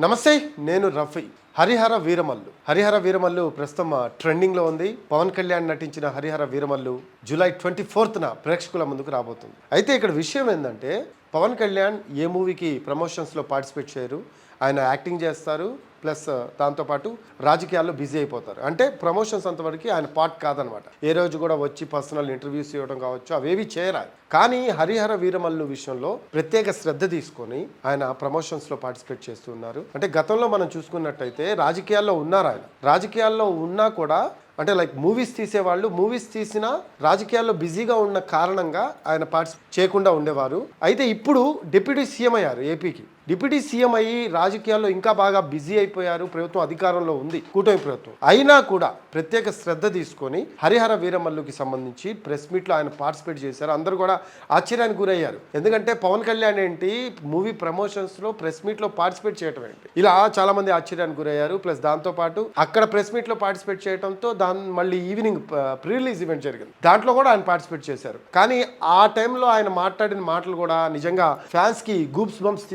నమస్తే నేను రఫీ. హరిహర వీరమల్లు. హరిహర వీరమల్లు ప్రస్తుతం ట్రెండింగ్లో ఉంది. పవన్ కళ్యాణ్ నటించిన హరిహర వీరమల్లు జూలై ట్వంటీ ఫోర్త్న ప్రేక్షకుల ముందుకు రాబోతుంది. అయితే ఇక్కడ విషయం ఏంటంటే పవన్ కళ్యాణ్ ఏ మూవీకి ప్రమోషన్స్లో పార్టిసిపేట్ చేయరు. ఆయన యాక్టింగ్ చేస్తారు. ప్లస్ దాంతోపాటు రాజకీయాల్లో బిజీ అయిపోతారు. అంటే ప్రమోషన్స్ అంతవరకు ఆయన పార్ట్ కాదనమాట. ఏ రోజు కూడా వచ్చి పర్సనల్ ఇంటర్వ్యూస్ ఇవ్వడం కావచ్చు అవేవి చేయరాదు. కానీ హరిహర వీరమల్లు విషయంలో ప్రత్యేక శ్రద్ధ తీసుకొని ఆయన ప్రమోషన్స్లో పార్టిసిపేట్ చేస్తున్నారు అంటే గతంలో మనం చూసుకున్నట్టయితే రాజకీయాల్లో ఉన్నారు ఆయన. రాజకీయాల్లో ఉన్నా కూడా అంటే లైక్ మూవీస్ తీసేవాళ్ళు మూవీస్ తీసినా రాజకీయాల్లో బిజీగా ఉన్న కారణంగా ఆయన పార్టిసిపేట్ చేయకుండా ఉండేవారు. అయితే ఇప్పుడు డిప్యూటీ సీఎం అయ్యారు ఏపీకి. డిప్యూటీ సీఎం అయ్యి రాజకీయాల్లో ఇంకా బాగా బిజీ అయిపోయారు ప్రభుత్వం అధికారంలో ఉంది కూటమి ప్రభుత్వం. అయినా కూడా ప్రత్యేక శ్రద్ధ తీసుకొని హరిహర వీరమల్లుకి సంబంధించి ప్రెస్ మీట్లో ఆయన పార్టిసిపేట్ చేశారు. అందరూ కూడా ఆశ్చర్యానికి గురయ్యారు. ఎందుకంటే పవన్ కళ్యాణ్ ఏంటి మూవీ ప్రమోషన్స్లో ప్రెస్ మీట్లో పార్టిసిపేట్ చేయడం ఏంటి? ఇలా చాలా మంది ఆశ్చర్యానికి గురయ్యారు. ప్లస్ దాంతోపాటు అక్కడ ప్రెస్ మీట్లో పార్టిసిపేట్ చేయడంతో దాని మళ్ళీ ఈవినింగ్ ప్రీ రిలీజ్ ఈవెంట్ జరిగింది. దాంట్లో కూడా ఆయన పార్టిసిపేట్ చేశారు. కానీ ఆ టైంలో ఆయన మాట్లాడిన మాటలు కూడా నిజంగా ఫ్యాన్స్కి గూప్స్ బంప్స్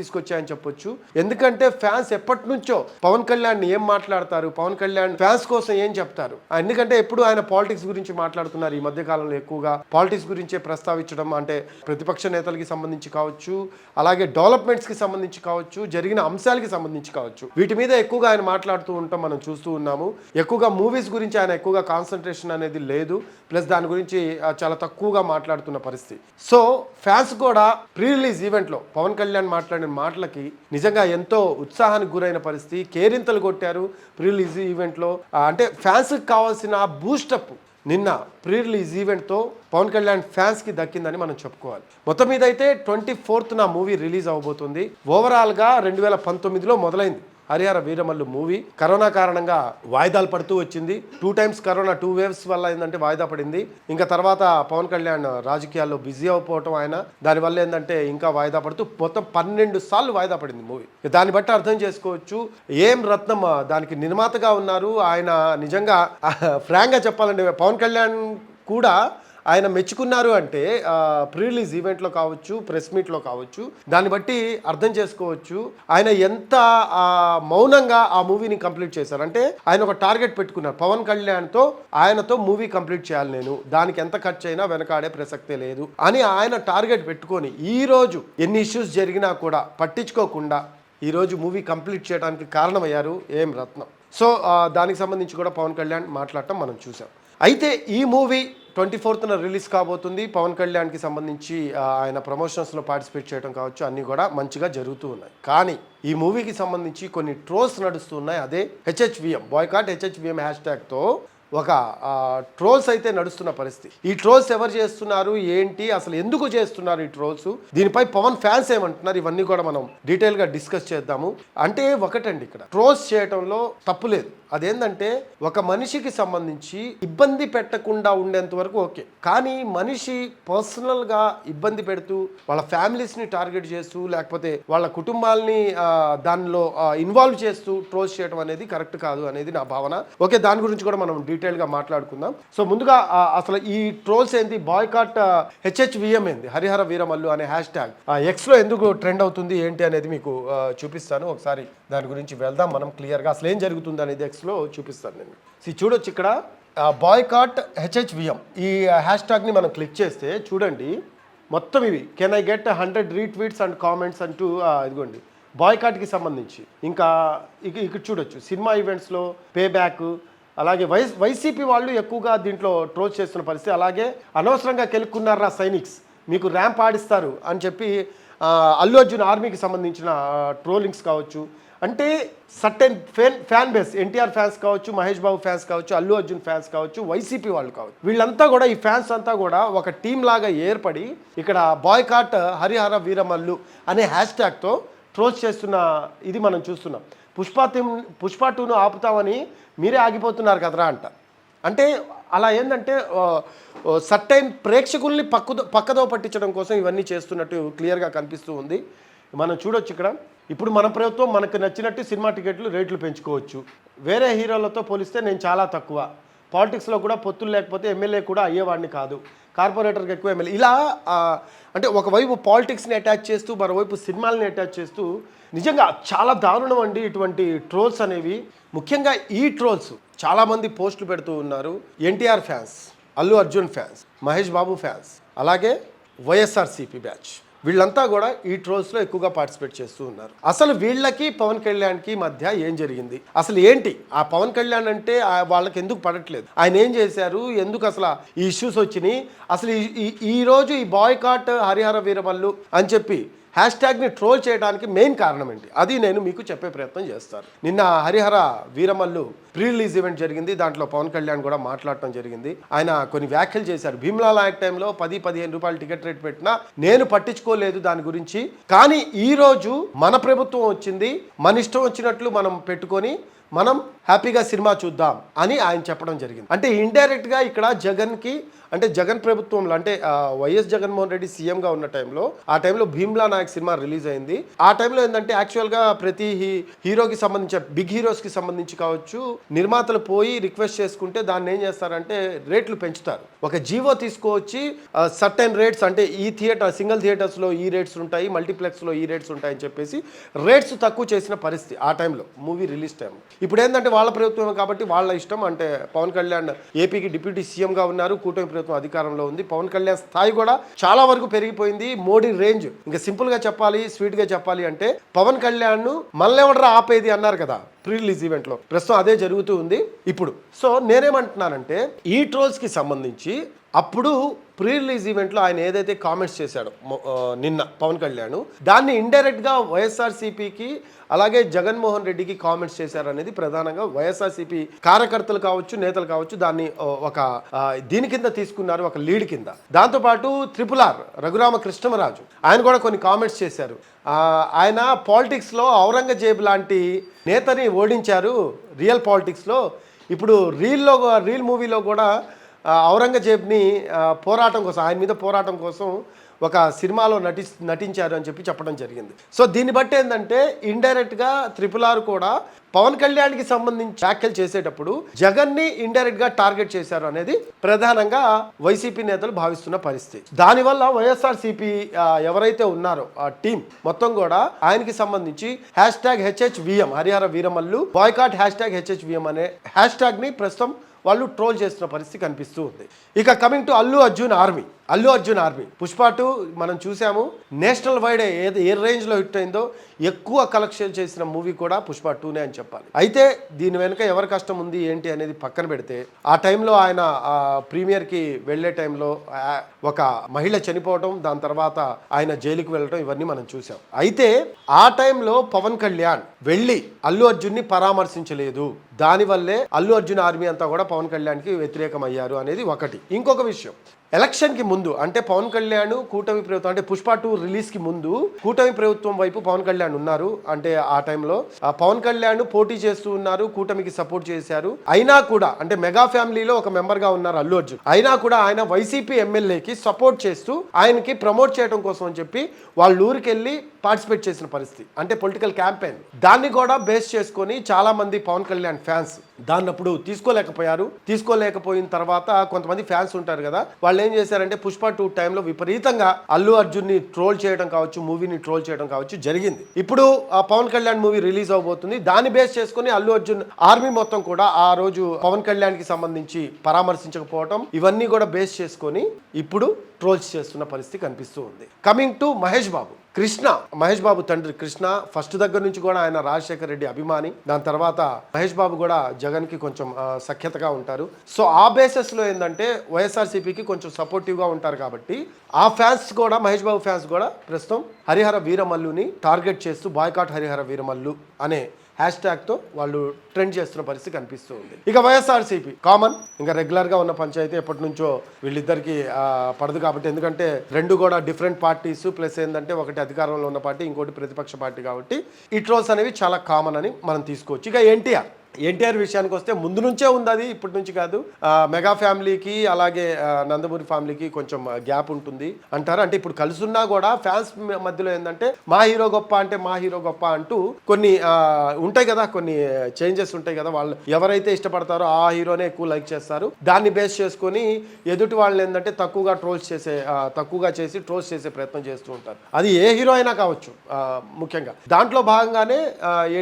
అని చెప్పొచ్చు. ఎందుకంటే ఫ్యాన్స్ ఎప్పటి నుంచో పవన్ కళ్యాణ్ ఏం మాట్లాడతారు? పవన్ కళ్యాణ్ ఫ్యాన్స్ కోసం ఏం చెప్తారు? ఎందుకంటే ఎప్పుడు ఆయన పాలిటిక్స్ గురించి మాట్లాడుతున్నారు ఈ మధ్య కాలంలో ఎక్కువగా. పాలిటిక్స్ గురించే ప్రస్తావించడం అంటే ప్రతిపక్ష నేతలకి సంబంధించి కావచ్చు అలాగే డెవలప్మెంట్స్కి సంబంధించి కావచ్చు జరిగిన అంశాలకి సంబంధించి కావచ్చు. వీటి మీద ఎక్కువగా ఆయన మాట్లాడుతూ ఉంటాం మనం చూస్తూ ఉన్నాము. ఎక్కువగా మూవీస్ గురించి ఆయన ఎక్కువగా కాన్సన్ట్రేషన్ అనేది లేదు. ప్లస్ దాని గురించి చాలా తక్కువగా మాట్లాడుతున్న పరిస్థితి. సో ఫ్యాన్స్ కూడా ప్రీ రిలీజ్ ఈవెంట్లో పవన్ కళ్యాణ్ మాట్లాడిన మాటలకి నిజంగా ఎంతో ఉత్సాహానికి గురైన పరిస్థితి. కేరింతలు కొట్టారు ప్రీ రిలీజ్ ఈవెంట్లో అంటే ఫ్యాన్స్కి కావాల్సిన బూస్టప్ నిన్న ప్రీ రిలీజ్ ఈవెంట్తో పవన్ కళ్యాణ్ ఫ్యాన్స్కి దక్కిందని మనం చెప్పుకోవాలి. మొత్తం మీద అయితే ట్వంటీ ఫోర్త్ నా మూవీ రిలీజ్ అవబోతుంది. ఓవరాల్గా రెండు వేల పంతొమ్మిదిలో మొదలైంది. హరిహర వీరమల్లు మూవీ కరోనా కారణంగా వాయిదాలు పడుతూ వచ్చింది. Two times corona two waves వల్ల ఏంటంటే వాయిదా పడింది. ఇంకా తర్వాత పవన్ కళ్యాణ్ రాజకీయాల్లో బిజీ అయిపోవటం ఆయన. దానివల్ల ఏంటంటే ఇంకా వాయిదా పడుతూ మొత్తం పన్నెండు సార్లు వాయిదా పడింది మూవీ. దాన్ని బట్టి అర్థం చేసుకోవచ్చు. ఏం రత్నం దానికి నిర్మాతగా ఉన్నారు. ఆయన నిజంగా ఫ్రాంక్గా చెప్పాలంటే పవన్ కళ్యాణ్ కూడా ఆయన మెచ్చుకున్నారు అంటే ప్రీ రిలీజ్ ఈవెంట్లో కావచ్చు ప్రెస్ మీట్లో కావచ్చు దాన్ని బట్టి అర్థం చేసుకోవచ్చు. ఆయన ఎంత మౌనంగా ఆ మూవీని కంప్లీట్ చేశారు. అంటే ఆయన ఒక టార్గెట్ పెట్టుకున్నారు. పవన్ కళ్యాణ్తో ఆయనతో మూవీ కంప్లీట్ చేయాలి నేను. దానికి ఎంత ఖర్చు అయినా వెనకాడే ప్రసక్తే లేదు అని ఆయన టార్గెట్ పెట్టుకొని ఈ రోజు ఎన్ని ఇష్యూస్ జరిగినా కూడా పట్టించుకోకుండా ఈరోజు మూవీ కంప్లీట్ చేయడానికి కారణమయ్యారు ఏం రత్నం. సో దానికి సంబంధించి కూడా పవన్ కళ్యాణ్ మాట్లాడటం మనం చూసాం అయితే ఈ మూవీ ట్వంటీ ఫోర్త్న రిలీజ్ కాబోతుంది. పవన్ కళ్యాణ్కి సంబంధించి ఆయన ప్రమోషన్స్లో పార్టిసిపేట్ చేయడం కావచ్చు అన్నీ కూడా మంచిగా జరుగుతూ ఉన్నాయి. కానీ ఈ మూవీకి సంబంధించి కొన్ని ట్రోల్స్ నడుస్తున్నాయి అదే హెచ్హెచ్విఎం బాయ్కాట్ హెచ్హెచ్విఎం హ్యాష్ ట్యాగ్తో ఒక ట్రోల్స్ అయితే నడుస్తున్న పరిస్థితి. ఈ ట్రోల్స్ ఎవరు చేస్తున్నారు ఏంటి అసలు ఎందుకు చేస్తున్నారు ఈ ట్రోల్స్? దీనిపై పవన్ ఫ్యాన్స్ ఏమంటున్నారు? ఇవన్నీ కూడా మనం డీటెయిల్గా డిస్కస్ చేద్దాము. అంటే ఒకటండి ఇక్కడ. ట్రోల్స్ చేయటంలో తప్పు లేదు. అదేంటంటే ఒక మనిషికి సంబంధించి ఇబ్బంది పెట్టకుండా ఉండేంత వరకు ఓకే. కానీ మనిషి పర్సనల్గా ఇబ్బంది పెడుతూ వాళ్ళ ఫ్యామిలీస్ని టార్గెట్ చేస్తూ లేకపోతే వాళ్ళ కుటుంబాలని దానిలో ఇన్వాల్వ్ చేస్తూ ట్రోల్స్ చేయడం అనేది కరెక్ట్ కాదు అనేది నా భావన. ఓకే దాని గురించి కూడా మనం డీటెయిల్ డీటెయిల్గా మాట్లాడుకుందాం. సో ముందుగా అసలు ఈ ట్రోల్స్ ఏంటి బాయ్కాట్ హెచ్హెచ్విఎం ఏంది? హరిహర వీరమల్లు అనే హ్యాష్ ట్యాగ్ ఎక్స్లో ఎందుకు ట్రెండ్ అవుతుంది ఏంటి అనేది మీకు చూపిస్తాను. ఒకసారి దాని గురించి వెళ్దాం మనం క్లియర్గా అసలు ఏం జరుగుతుంది అనేది ఎక్స్లో చూపిస్తాను నేను. సో చూడొచ్చు ఇక్కడ బాయ్కాట్ హెచ్హెచ్విఎం. ఈ హ్యాష్ ట్యాగ్ని మనం క్లిక్ చేస్తే చూడండి మొత్తం ఇవి. Can I get hundred retweets and comments అంటూ ఇదిగోండి. బాయ్కాట్కి సంబంధించి. ఇంకా ఇక ఇక్కడ చూడొచ్చు. సినిమా ఈవెంట్స్లో పే బ్యాక్ అలాగే వై వైసీపీ వాళ్ళు ఎక్కువగా దీంట్లో ట్రోల్ చేస్తున్న పరిస్థితి. అలాగే అనవసరంగా కెలుక్కున్నారా సైనిక్స్? మీకు ర్యాంప్ ఆడిస్తారు అని చెప్పి అల్లు అర్జున్ ఆర్మీకి సంబంధించిన ట్రోలింగ్స్ కావచ్చు. అంటే certain fan fan base NTR fans కావచ్చు మహేష్ బాబు ఫ్యాన్స్ కావచ్చు అల్లు అర్జున్ ఫ్యాన్స్ కావచ్చు వైసీపీ వాళ్ళు కావచ్చు. వీళ్ళంతా కూడా ఈ ఫ్యాన్స్ అంతా కూడా ఒక టీం లాగా ఏర్పడి ఇక్కడ బాయ్కాట్ హరిహర వీరమల్లు అనే హ్యాష్ ట్యాగ్తో ట్రోల్స్ చేస్తున్న ఇది మనం చూస్తున్నాం. పుష్ప టీమ్ పుష్ప టూను ఆపుతామని మీరే ఆగిపోతున్నారు కదరా అంట. అంటే అలా ఏంటంటే సర్టైన్ ప్రేక్షకుల్ని పక్కదో పక్కదో పట్టించడం కోసం ఇవన్నీ చేస్తున్నట్టు క్లియర్గా కనిపిస్తూ ఉంది. మనం చూడొచ్చు ఇక్కడ. ఇప్పుడు మన ప్రభుత్వం మనకు నచ్చినట్టు సినిమా టికెట్లు రేట్లు పెంచుకోవచ్చు. వేరే హీరోలతో పోలిస్తే నేను చాలా తక్కువ. పాలిటిక్స్లో కూడా పొత్తులు లేకపోతే ఎమ్మెల్యే కూడా అయ్యేవాడిని కాదు. కార్పొరేటర్కి ఎక్కువ ఎమ్మెల్యే. ఇలా అంటే ఒకవైపు పాలిటిక్స్ని అటాచ్ చేస్తూ మరోవైపు సినిమాలని అటాచ్ చేస్తూ నిజంగా చాలా దారుణం అండి ఇటువంటి ట్రోల్స్ అనేవి. ముఖ్యంగా ఈ ట్రోల్స్ చాలామంది పోస్టులు పెడుతూ ఉన్నారు. NTR fans Allu Arjun fans Mahesh Babu fans అలాగే వైఎస్ఆర్సీపీ బ్యాచ్. వీళ్ళంతా కూడా ఈ ట్రోల్స్లో ఎక్కువగా పార్టిసిపేట్ చేస్తూ ఉన్నారు. అసలు వీళ్ళకి పవన్ కళ్యాణ్కి మధ్య ఏం జరిగింది? అసలు ఏంటి? ఆ పవన్ కళ్యాణ్ అంటే వాళ్ళకి ఎందుకు పడట్లేదు? ఆయన ఏం చేశారు? ఎందుకు అసలు ఈ ఇష్యూస్ వచ్చినాయి? అసలు ఈ- ఈరోజు ఈ రోజు ఈ బాయ్కాట్ హరిహర వీరమల్లు అని చెప్పి హ్యాష్ ట్యాగ్ని ట్రోల్ చేయడానికి మెయిన్ కారణం ఏంటి? అది నేను మీకు చెప్పే ప్రయత్నం చేస్తాను. నిన్న Harihara Veeramallu pre release event జరిగింది. దాంట్లో పవన్ కళ్యాణ్ కూడా మాట్లాడటం జరిగింది. ఆయన కొన్ని వ్యాఖ్యలు చేశారు. భీమ్లా లాయక్ టైంలో పది పదిహేను రూపాయలు టికెట్ రేట్ పెట్టినా నేను పట్టించుకోలేదు దాని గురించి. కానీ ఈరోజు మన ప్రభుత్వం వచ్చింది. మన ఇష్టం వచ్చినట్లు మనం పెట్టుకొని మనం హ్యాపీగా సినిమా చూద్దాం అని ఆయన చెప్పడం జరిగింది. అంటే ఇండైరెక్ట్గా ఇక్కడ జగన్కి అంటే జగన్ ప్రభుత్వంలో అంటే వైఎస్ జగన్మోహన్ రెడ్డి సీఎంగా ఉన్న టైంలో ఆ టైంలో భీమ్లా నాయక్ సినిమా రిలీజ్ అయింది. ఆ టైంలో ఏంటంటే యాక్చువల్గా ప్రతి హీ- హీరోకి సంబంధించి బిగ్ హీరోస్కి సంబంధించి కావచ్చు నిర్మాతలు పోయి రిక్వెస్ట్ చేసుకుంటే దాన్ని ఏం చేస్తారంటే రేట్లు పెంచుతారు. ఒక జీవో తీసుకువచ్చి సర్టెన్ రేట్స్ అంటే ఈ థియేటర్ సింగిల్ థియేటర్స్లో ఈ రేట్స్ ఉంటాయి మల్టీప్లెక్స్లో ఈ రేట్స్ ఉంటాయని చెప్పేసి రేట్స్ తక్కువ చేసిన పరిస్థితి ఆ టైంలో మూవీ రిలీజ్ టైం ఇప్పుడు ఏంటంటే వాళ్ళ ప్రభుత్వం కాబట్టి వాళ్ళ ఇష్టం అంటే పవన్ కళ్యాణ్ ఏపీకి డిప్యూటీ సీఎంగా ఉన్నారు కూటమి ప్రభుత్వం అధికారంలో ఉంది. పవన్ కళ్యాణ్ స్థాయి కూడా చాలా వరకు పెరిగిపోయింది. మోడీ రేంజ్ ఇంకా సింపుల్గా చెప్పాలి స్వీట్గా చెప్పాలి అంటే పవన్ కళ్యాణ్ మళ్ళెవడరా ఆపేది అన్నారు కదా ప్రీ రిలీజ్ ఈవెంట్లో ప్రస్తుతం అదే జరుగుతూ ఉంది ఇప్పుడు. సో నేనేమంటున్నానంటే ఈ ట్రోల్స్కి సంబంధించి అప్పుడు ప్రీ రిలీజ్ ఈవెంట్లో ఆయన ఏదైతే కామెంట్స్ చేశాడో నిన్న పవన్ కళ్యాణ్ దాన్ని ఇండైరెక్ట్గా వైఎస్ఆర్సీపీకి అలాగే జగన్మోహన్ రెడ్డికి కామెంట్స్ చేశారు అనేది ప్రధానంగా వైఎస్ఆర్సీపీ కార్యకర్తలు కావచ్చు నేతలు కావచ్చు దాన్ని ఒక దీని కింద తీసుకున్నారు ఒక లీడ్ కింద. దాంతోపాటు త్రిపుల్ ఆర్ రఘురామ కృష్ణమరాజు ఆయన కూడా కొన్ని కామెంట్స్ చేశారు. ఆయన పాలిటిక్స్లో ఔరంగజేబ్ లాంటి నేతని ఓడించారు రియల్ పాలిటిక్స్లో. ఇప్పుడు రీల్లో రీల్ మూవీలో కూడా ఔరంగజేబ్ని పోరాటం కోసం ఆయన మీద పోరాటం కోసం ఒక సినిమాలో నటి నటించారు అని చెప్పి చెప్పడం జరిగింది. సో దీన్ని బట్టి ఏంటంటే ఇండైరెక్ట్గా త్రిపుల్ ఆర్ కూడా పవన్ కళ్యాణ్కి సంబంధించి వ్యాఖ్యలు చేసేటప్పుడు జగన్ని ఇండైరెక్ట్గా టార్గెట్ చేశారు అనేది ప్రధానంగా వైసీపీ నేతలు భావిస్తున్న పరిస్థితి. దానివల్ల వైఎస్ఆర్సీపీ ఎవరైతే ఉన్నారో ఆ టీం మొత్తం కూడా ఆయనకి సంబంధించి hash tag HHVM Harihara Veeramallu boycott hash tag HHVM అనే హ్యాష్ ట్యాగ్ని ప్రస్తుతం వాళ్ళు ట్రోల్ చేస్తున్న పరిస్థితి కనిపిస్తూ ఉంది. ఇక coming to Allu Arjun army. Allu Arjun army. Pushpa two మనం చూసాము. నేషనల్ వైడ్ ఏది ఏ రేంజ్లో హిట్ అయిందో ఎక్కువ కలెక్షన్ చేసిన మూవీ కూడా పుష్ప టూనే అని చెప్పాలి. అయితే దీని వెనుక ఎవరి కష్టం ఉంది ఏంటి అనేది పక్కన పెడితే ఆ టైంలో ఆయన ప్రీమియర్కి వెళ్ళే టైంలో ఒక మహిళ చనిపోవడం దాని తర్వాత ఆయన జైలుకి వెళ్ళడం ఇవన్నీ మనం చూసాం. అయితే ఆ టైంలో పవన్ కళ్యాణ్ వెళ్ళి అల్లు అర్జున్ని పరామర్శించలేదు. దానివల్లే అల్లు అర్జున్ ఆర్మీ అంతా కూడా పవన్ కళ్యాణ్కి వ్యతిరేకం అయ్యారు అనేది ఒకటి. ఇంకొక విషయం ఎలక్షన్కి ముందు అంటే పవన్ కళ్యాణ్ కూటమి ప్రభుత్వం అంటే పుష్ప టూ రిలీజ్కి ముందు కూటమి ప్రభుత్వం వైపు పవన్ కళ్యాణ్ ఉన్నారు అంటే ఆ టైంలో. ఆ పవన్ కళ్యాణ్ పోటీ చేస్తూ ఉన్నారు కూటమికి సపోర్ట్ చేశారు. అయినా కూడా అంటే మెగా ఫ్యామిలీలో ఒక మెంబర్గా ఉన్నారు అల్లు అర్జున్. అయినా కూడా ఆయన వైసీపీ ఎమ్మెల్యేకి సపోర్ట్ చేస్తూ ఆయనకి ప్రమోట్ చేయడం కోసం అని చెప్పి వాళ్ళ ఊరికెళ్ళి పార్టిసిపేట్ చేసిన పరిస్థితి. అంటే పొలిటికల్ క్యాంపెయిన్. దాన్ని కూడా బేస్ చేసుకొని చాలా మంది పవన్ కళ్యాణ్ ఫ్యాన్స్ దాన్ని అప్పుడు తీసుకోలేకపోయారు. తీసుకోలేకపోయిన తర్వాత కొంతమంది ఫ్యాన్స్ ఉంటారు కదా వాళ్ళు ఏం చేశారంటే పుష్ప టూ టైంలో విపరీతంగా అల్లు అర్జున్ని ట్రోల్ చేయడం కావచ్చు మూవీని ట్రోల్ చేయడం కావచ్చు జరిగింది. ఇప్పుడు ఆ పవన్ కళ్యాణ్ మూవీ రిలీజ్ అవబోతుంది. దాన్ని బేస్ చేసుకొని అల్లు అర్జున్ ఆర్మీ మొత్తం కూడా ఆ రోజు పవన్ కళ్యాణ్కి సంబంధించి పరామర్శించకపోవడం ఇవన్నీ కూడా బేస్ చేసుకొని ఇప్పుడు ట్రోల్స్ చేస్తున్న పరిస్థితి కనిపిస్తూ ఉంది. Coming to Mahesh Babu. Krishna Mahesh Babu తండ్రి కృష్ణ ఫస్ట్ దగ్గర నుంచి కూడా ఆయన రాజశేఖర్ రెడ్డి అభిమాని. దాని తర్వాత మహేష్ బాబు కూడా జగన్కి కొంచెం సఖ్యతగా ఉంటారు. సో ఆ బేసెస్లో ఏంటంటే వైఎస్ఆర్సీపీకి కొంచెం సపోర్టివ్గా ఉంటారు కాబట్టి ఆ ఫ్యాన్స్ కూడా మహేష్ బాబు ఫ్యాన్స్ కూడా ప్రస్తుతం హరిహర వీరమల్లుని టార్గెట్ చేస్తూ బాయ్కాట్ హరిహర వీరమల్లు అనే హ్యాష్ ట్యాగ్తో వాళ్ళు ట్రెండ్ చేస్తున్న పరిస్థితి కనిపిస్తూ ఉంది. ఇక వైఎస్ఆర్సీపీ కామన్ ఇంకా రెగ్యులర్గా ఉన్న పంచాయతీ ఎప్పటి నుంచో వీళ్ళిద్దరికి పడదు కాబట్టి. ఎందుకంటే రెండు కూడా డిఫరెంట్ పార్టీస్ ప్లస్ ఏంటంటే ఒకటి అధికారంలో ఉన్న పార్టీ ఇంకోటి ప్రతిపక్ష పార్టీ కాబట్టి. ఈ ట్రోల్స్ అనేవి చాలా కామన్ అని మనం తీసుకోవచ్చు. ఇక ఎన్టీఆర్ ఎన్టీఆర్ విషయానికి వస్తే ముందు నుంచే ఉంది అది ఇప్పటి నుంచి కాదు. మెగా ఫ్యామిలీకి అలాగే నందమూరి ఫ్యామిలీకి కొంచెం గ్యాప్ ఉంటుంది అంటారు. అంటే ఇప్పుడు కలుసున్నా కూడా ఫ్యాన్స్ మధ్యలో ఏంటంటే మా హీరో గొప్ప అంటే మా హీరో గొప్ప అంటూ కొన్ని ఉంటాయి కదా కొన్ని చేంజెస్ ఉంటాయి కదా వాళ్ళు ఎవరైతే ఇష్టపడతారో ఆ హీరోనే ఎక్కువ లైక్ చేస్తారు. దాన్ని బేస్ చేసుకొని ఎదుటి వాళ్ళు ఏంటంటే తక్కువగా ట్రోల్స్ చేసే తక్కువగా చేసి ట్రోల్స్ చేసే ప్రయత్నం చేస్తూ ఉంటారు. అది ఏ హీరో అయినా కావచ్చు ముఖ్యంగా. దాంట్లో భాగంగానే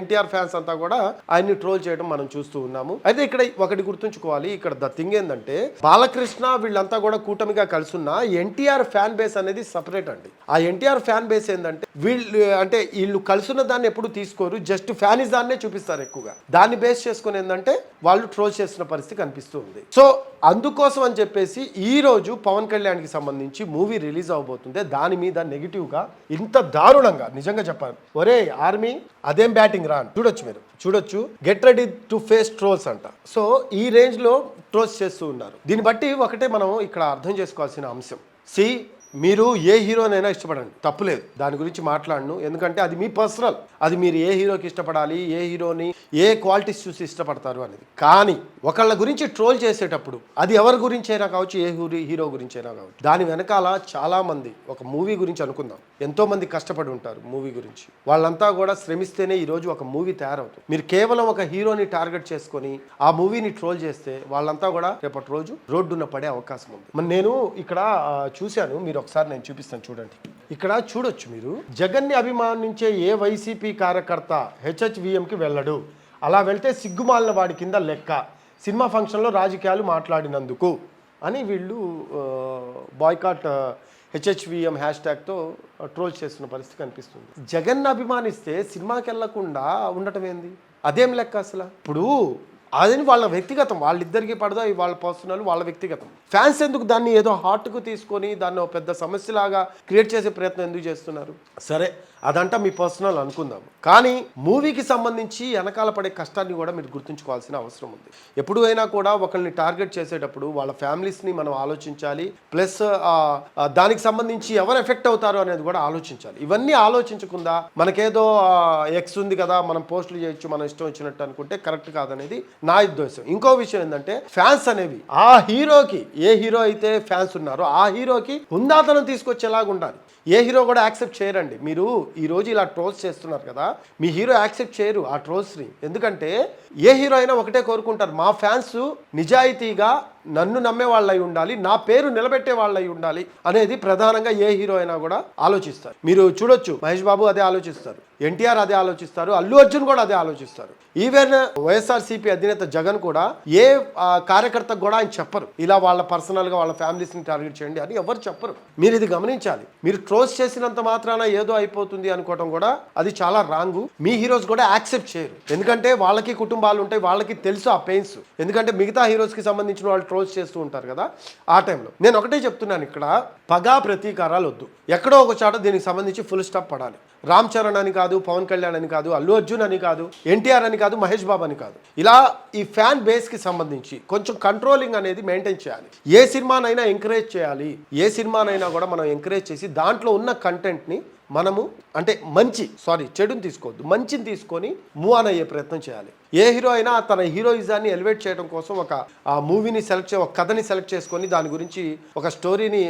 ఎన్టీఆర్ ఫ్యాన్స్ అంతా కూడా ఆయన్ని ట్రోల్ చేయడం మనం చూస్తూ ఉన్నాము. అయితే ఇక్కడ ఒకటి గుర్తుంచుకోవాలి. ఇక్కడ ద థింగ్ ఏంటంటే బాలకృష్ణ వీళ్ళంతా కూడా కూటమిగా కలిసున్న ఎన్టీఆర్ ఫ్యాన్ బేస్ అనేది సపరేట్ అండి. ఆ ఎన్టీఆర్ ఫ్యాన్ బేస్ ఏంటంటే వీళ్ళు అంటే వీళ్ళు కలుసున్న దాన్ని ఎప్పుడు తీసుకోరు జస్ట్ ఫ్యానిస్ దాన్నే చూపిస్తారు ఎక్కువగా. దాన్ని బేస్ చేసుకుని ఏంటంటే వాళ్ళు ట్రోల్ చేస్తున్న పరిస్థితి కనిపిస్తూ ఉంది. సో అందుకోసం అని చెప్పేసి ఈ రోజు పవన్ కళ్యాణ్కి సంబంధించి మూవీ రిలీజ్ అవబోతుంది దాని మీద నెగిటివ్గా ఇంత దారుణంగా నిజంగా చెప్పాను ఒరే ఆర్మీ అదేం బ్యాటింగ్ రా అని. చూడొచ్చు మీరు. చూడొచ్చు. Get ready to face trolls అంట. సో ఈ రేంజ్లో ట్రోల్స్ చేస్తూ ఉన్నారు. దీన్ని బట్టి ఒకటే మనం ఇక్కడ అర్థం చేసుకోవాల్సిన అంశం. సి మీరు ఏ హీరోనైనా ఇష్టపడండి. తప్పులేదు దాని గురించి మాట్లాడను. ఎందుకంటే అది మీ పర్సనల్. అది మీరు ఏ హీరోకి ఇష్టపడాలి? ఏ హీరోని ఏ క్వాలిటీస్ చూసి ఇష్టపడతారు అనేది. కానీ ఒకళ్ళ గురించి ట్రోల్ చేసేటప్పుడు అది ఎవరి గురించి అయినా కావచ్చు ఏ హీరో హీరో గురించి అయినా కావచ్చు దాని వెనకాల చాలామంది ఒక మూవీ గురించి అనుకుందాం. ఎంతోమంది కష్టపడి ఉంటారు మూవీ గురించి. వాళ్ళంతా కూడా శ్రమిస్తేనే ఈరోజు ఒక మూవీ తయారవుతుంది. మీరు కేవలం ఒక హీరోని టార్గెట్ చేసుకొని ఆ మూవీని ట్రోల్ చేస్తే వాళ్ళంతా కూడా రేపటి రోజు రోడ్డున పడే అవకాశం ఉంది. మరి నేను ఇక్కడ చూశాను. మీరు ఒకసారి నేను చూపిస్తాను చూడండి. ఇక్కడ చూడొచ్చు మీరు. జగన్ని అభిమానించే ఏ వైసీపీ కార్యకర్త హెచ్హెచ్విఎంకి వెళ్ళడు. అలా వెళ్తే సిగ్గుమాలిన వాడి కింద లెక్క. సినిమా ఫంక్షన్లో రాజకీయాలు మాట్లాడినందుకు అని వీళ్ళు బాయ్కాట్ హెచ్హెచ్విఎం హ్యాష్ ట్యాగ్తో ట్రోల్ చేస్తున్న పరిస్థితి కనిపిస్తుంది. జగన్ అభిమానిస్తే సినిమాకి వెళ్ళకుండా ఉండటం ఏంది? అదేం లెక్క అసలు? ఇప్పుడు అదని వాళ్ళ వ్యక్తిగతం? వాళ్ళిద్దరికీ పడదో? వాళ్ళ పర్సనల్ వాళ్ళ వ్యక్తిగతం. ఫ్యాన్స్ ఎందుకు దాన్ని ఏదో హార్ట్కు తీసుకొని దాన్ని ఒక పెద్ద సమస్యలాగా క్రియేట్ చేసే ప్రయత్నం ఎందుకు చేస్తున్నారు? సరే అదంట మీ పర్సనల్ అనుకుందాం. కానీ మూవీకి సంబంధించి వెనకాల పడే కష్టాన్ని కూడా మీరు గుర్తుంచుకోవాల్సిన అవసరం ఉంది. ఎప్పుడు అయినా కూడా ఒకరిని టార్గెట్ చేసేటప్పుడు వాళ్ళ ఫ్యామిలీస్ని మనం ఆలోచించాలి. ప్లస్ దానికి సంబంధించి ఎవరు ఎఫెక్ట్ అవుతారు అనేది కూడా ఆలోచించాలి. ఇవన్నీ ఆలోచించకుండా మనకేదో ఎక్స్ ఉంది కదా మనం పోస్టులు చేయొచ్చు మన ఇష్టం వచ్చినట్టు అనుకుంటే కరెక్ట్ కాదనేది నా ఉద్దేశం. ఇంకో విషయం ఏంటంటే ఫ్యాన్స్ అనేవి ఆ హీరోకి ఏ హీరో అయితే ఫ్యాన్స్ ఉన్నారో ఆ హీరోకి హుందాతనం తీసుకొచ్చేలాగా ఉండాలి. ఏ హీరో కూడా యాక్సెప్ట్ చేయరండి. మీరు ఈ రోజు ఇలా ట్రోల్స్ చేస్తున్నారు కదా మీ హీరో యాక్సెప్ట్ చేయరు ఆ ట్రోల్స్ని. ఎందుకంటే ఏ హీరో అయినా ఒకటే కోరుకుంటారు. మా ఫ్యాన్స్ నిజాయితీగా నన్ను నమ్మే వాళ్ళై ఉండాలి నా పేరు నిలబెట్టే వాళ్ళై ఉండాలి అనేది ప్రధానంగా ఏ హీరో అయినా కూడా ఆలోచిస్తారు. మీరు చూడొచ్చు మహేష్ బాబు అదే ఆలోచిస్తారు ఎన్టీఆర్ అదే ఆలోచిస్తారు అల్లు అర్జున్ కూడా అదే ఆలోచిస్తారు. ఈవెన్ వైఎస్ఆర్సీపీ అధినేత జగన్ కూడా ఏ కార్యకర్తకు కూడా ఆయన చెప్పరు. ఇలా వాళ్ళ పర్సనల్గా వాళ్ళ ఫ్యామిలీస్ని టార్గెట్ చేయండి అని ఎవరు చెప్పరు. మీరు ఇది గమనించాలి. మీరు ట్రోస్ చేసినంత మాత్రాన ఏదో అయిపోతుంది అనుకోవడం కూడా అది చాలా రాంగు. మీ హీరోస్ కూడా యాక్సెప్ట్ చేయరు. ఎందుకంటే వాళ్ళకి కుటుంబాలు ఉంటాయి వాళ్ళకి తెలుసు ఆ పెయిన్స్. ఎందుకంటే మిగతా హీరోస్కి సంబంధించిన వాళ్ళు ట్రోల్స్ చేస్తూ ఉంటారు కదా ఆ టైంలో నేను ఒకటే చెప్తున్నాను ఇక్కడ పగా ప్రతీకారాలు వద్దు. ఎక్కడో ఒక చోట దీనికి సంబంధించి ఫుల్ స్టాప్ పడాలి. రామ్ చరణ్ అని కాదు పవన్ కళ్యాణ్ అని కాదు అల్లు అర్జున్ అని కాదు ఎన్టీఆర్ అని కాదు మహేష్ బాబు అని కాదు. ఇలా ఈ ఫ్యాన్ బేస్కి సంబంధించి కొంచెం కంట్రోలింగ్ అనేది మెయింటైన్ చేయాలి. ఏ సినిమానైనా ఎంకరేజ్ చేయాలి. ఏ సినిమానైనా కూడా మనం ఎంకరేజ్ చేసి దాంట్లో ఉన్న కంటెంట్ని మనము అంటే మంచి సారీ చెడుని తీసుకోవద్దు. మంచిని తీసుకొని మూవ్ ఆన్ అయ్యే ప్రయత్నం చేయాలి. ఏ హీరో అయినా తన హీరోయిజాన్ని ఎలివేట్ చేయడం కోసం ఒక ఆ మూవీని సెలెక్ట్ చే ఒక కథని సెలెక్ట్ చేసుకొని దాని గురించి ఒక స్టోరీని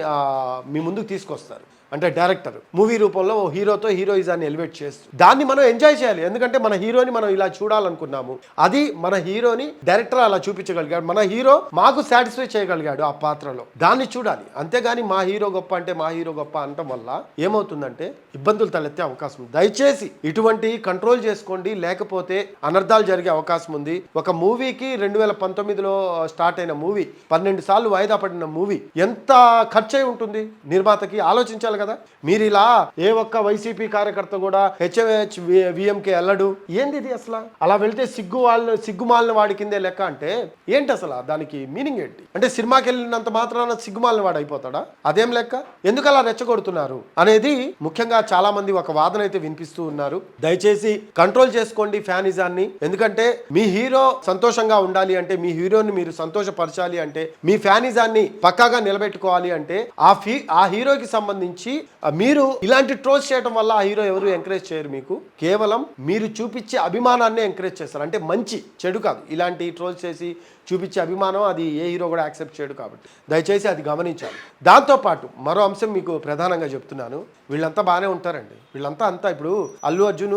మీ ముందుకు తీసుకొస్తారు. అంటే డైరెక్టర్. మూవీ రూపంలో ఓ హీరోతో హీరోయిజాన్ని ఎలివేట్ చేస్తూ దాన్ని మనం ఎంజాయ్ చేయాలి. ఎందుకంటే మన హీరోని మనం ఇలా చూడాలనుకున్నాము. అది మన హీరోని డైరెక్టర్ అలా చూపించగలిగాడు. మన హీరో మాకు సాటిస్ఫై చేయగలిగాడు ఆ పాత్రలో. దాన్ని చూడాలి. అంతేగాని మా హీరో గొప్ప అంటే మా హీరో గొప్ప అనటం వల్ల ఏమవుతుందంటే ఇబ్బందులు తలెత్తే అవకాశం ఉంది. దయచేసి ఇటువంటి కంట్రోల్ చేసుకోండి. లేకపోతే అనర్థాలు జరిగే అవకాశం ఉంది. ఒక మూవీకి రెండు వేల పంతొమ్మిదిలో స్టార్ట్ అయిన మూవీ పన్నెండు సార్లు వాయిదా పడిన మూవీ ఎంత ఖర్చు అయి ఉంటుంది? నిర్మాతకి ఆలోచించాలి కదా? మీరు ఇలా ఏ ఒక్క వైసీపీ కార్యకర్త కూడా హెచ్ఎంహెచ్ విఎంకే వెళ్ళడు ఏంది ఇది అసలు? అలా వెళ్తే సిగ్గు వాళ్ళ సిగ్గుమాలిన వాడి కిందే లెక్క అంటే ఏంటి అసలు? దానికి మీనింగ్ ఏంటి? అంటే సినిమాకి వెళ్ళినంత మాత్రాన సిగ్గుమాలిన వాడు అయిపోతాడా? అదేం లెక్క? ఎందుకు అలా రెచ్చగొడుతున్నారు? అనేది ముఖ్యంగా చాలా మంది ఒక వాదన అయితే వినిపిస్తూ ఉన్నారు. దయచేసి కంట్రోల్ చేసుకోండి ఫ్యానిజాన్ని. ఎందుకంటే ఎందుకంటే మీ హీరో సంతోషంగా ఉండాలి అంటే మీ హీరోని మీరు సంతోషపరచాలి అంటే మీ ఫ్యానిజాన్ని పక్కాగా నిలబెట్టుకోవాలి అంటే ఆ ఫీ ఆ హీరోకి సంబంధించి ఆ, మీరు ఇలాంటి ట్రోల్స్ చేయడం వల్ల ఆ హీరో ఎవరు ఎంకరేజ్ చేయరు మీకు. కేవలం మీరు చూపించే అభిమానాన్ని ఎంకరేజ్ చేస్తారు. అంటే మంచి చెడు కాదు. ఇలాంటి ట్రోల్స్ చేసి చూపించే అభిమానం అది ఏ హీరో కూడా యాక్సెప్ట్ చేయడు కాబట్టి. దయచేసి అది గమనించాలి. దాంతోపాటు మరో అంశం మీకు ప్రధానంగా చెప్తున్నాను. వీళ్ళంతా బాగానే ఉంటారండి. వీళ్ళంతా అంతా ఇప్పుడు అల్లు అర్జున్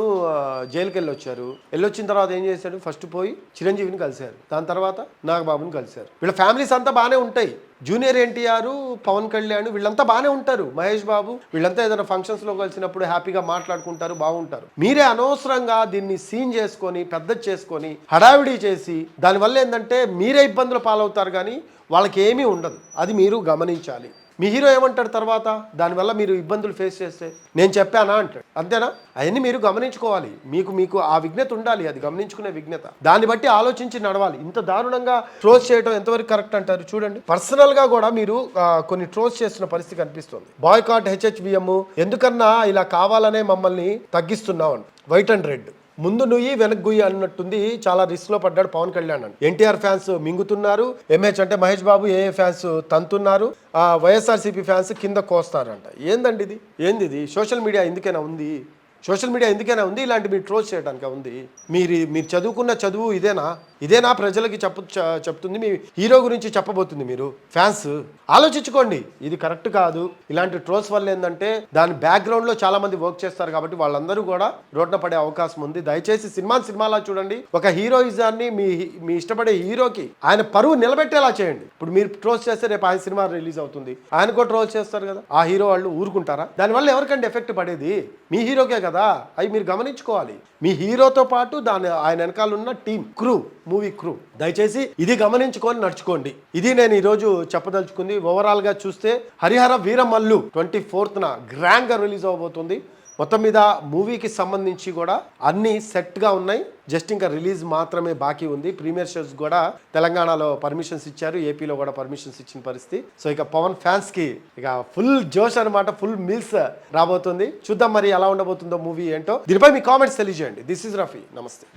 జైలుకి వెళ్ళి వచ్చారు వెళ్ళొచ్చిన తర్వాత ఏం చేశాడు? ఫస్ట్ పోయి చిరంజీవిని కలిశారు. దాని తర్వాత నాగబాబుని కలిశారు. వీళ్ళ ఫ్యామిలీస్ అంతా బాగానే ఉంటాయి. జూనియర్ ఎన్టీఆర్ పవన్ కళ్యాణ్ వీళ్ళంతా బాగానే ఉంటారు. మహేష్ బాబు వీళ్ళంతా ఏదైనా ఫంక్షన్స్లో కలిసినప్పుడు హ్యాపీగా మాట్లాడుకుంటారు బాగుంటారు. మీరే అనవసరంగా దీన్ని సీన్ చేసుకొని పెద్ద చేసుకొని హడావిడి చేసి దానివల్ల ఏంటంటే మీరే ఇబ్బందులు పాలవుతారు కానీ వాళ్ళకి ఏమీ ఉండదు. అది మీరు గమనించాలి. మీ హీరో ఏమంటాడు తర్వాత? దానివల్ల మీరు ఇబ్బందులు ఫేస్ చేస్తే? నేను చెప్పానా అంటాడు. అంతేనా? అవన్నీ మీరు గమనించుకోవాలి. మీకు మీకు ఆ విజ్ఞత ఉండాలి. అది గమనించుకునే విజ్ఞత. దాన్ని బట్టి ఆలోచించి నడవాలి. ఇంత దారుణంగా ట్రోల్స్ చేయడం ఎంతవరకు కరెక్ట్ అంటారు చూడండి. పర్సనల్గా కూడా మీరు కొన్ని ట్రోల్స్ చేస్తున్న పరిస్థితి కనిపిస్తుంది. బాయ్కాట్ హెచ్హెచ్బిఎం ఎందుకన్నా ఇలా కావాలనే మమ్మల్ని తగ్గిస్తున్నాం. వైట్ అండ్ రెడ్ ముందు నుయ్యి వెనక్ గుయ్యి అన్నట్టుంది. చాలా రిస్క్లో పడ్డాడు పవన్ కళ్యాణ్ అని. ఎన్టీఆర్ ఫ్యాన్స్ మింగుతున్నారు. ఎంహెచ్ అంటే మహేష్ బాబు ఏ ఫ్యాన్స్ తంతున్నారు. ఆ వైఎస్ఆర్సీపీ ఫ్యాన్స్ కింద కోస్తారంట. ఏందండి ఇది? ఏంది ఇది? సోషల్ మీడియా ఎందుకైనా ఉంది? సోషల్ మీడియా ఎందుకైనా ఉంది? ఇలాంటి మీరు ట్రోల్స్ చేయడానికి ఉంది? మీరు మీరు చదువుకున్న చదువు ఇదేనా? ఇదేనా ప్రజలకి చెప్పు చెప్తుంది? మీ హీరో గురించి చెప్పబోతుంది మీరు ఫ్యాన్స్. ఆలోచించుకోండి. ఇది కరెక్ట్ కాదు. ఇలాంటి ట్రోల్స్ వల్ల ఏంటంటే దాని బ్యాక్గ్రౌండ్లో చాలా మంది వర్క్ చేస్తారు కాబట్టి వాళ్ళందరూ కూడా రోడ్న పడే అవకాశం ఉంది. దయచేసి సినిమా సినిమాలా చూడండి. ఒక హీరోయిజాన్ని మీ మీ ఇష్టపడే హీరోకి ఆయన పరువు నిలబెట్టేలా చేయండి. ఇప్పుడు మీరు ట్రోల్స్ చేస్తే రేపు ఆయన సినిమా రిలీజ్ అవుతుంది. ఆయన కూడా ట్రోల్స్ చేస్తారు కదా. ఆ హీరో వాళ్ళు ఊరుకుంటారా? దానివల్ల ఎవరికంటే ఎఫెక్ట్ పడేది? మీ హీరోకే కదా. అవి మీరు గమనించుకోవాలి. మీ హీరోతో పాటు దాని ఆయన వెనకాల ఉన్న టీం క్రూ మూవీ క్రూ. దయచేసి ఇది గమనించుకొని నడుచుకోండి. ఇది నేను ఈరోజు చెప్పదలుచుకుంది. ఓవరాల్గా చూస్తే హరిహర వీరమల్లు ట్వంటీ ఫోర్త్న గ్రాండ్గా రిలీజ్ అవబోతుంది మొత్తం మీద మూవీకి సంబంధించి కూడా అన్ని సెట్గా ఉన్నాయి. జస్ట్ ఇంకా రిలీజ్ మాత్రమే బాకీ ఉంది. ప్రీమియర్ షోస్ కూడా తెలంగాణలో పర్మిషన్స్ ఇచ్చారు. ఏపీలో కూడా పర్మిషన్స్ ఇచ్చిన పరిస్థితి. సో ఇక పవన్ ఫ్యాన్స్కి ఇక ఫుల్ జోష్ అనమాట ఫుల్ మీల్స్ రాబోతుంది. చూద్దాం మరి ఎలా ఉండబోతుందో మూవీ ఏంటో. దీనిపై మీ కామెంట్స్ తెలియజేయండి. దిస్ ఇస్ రఫీ నమస్తే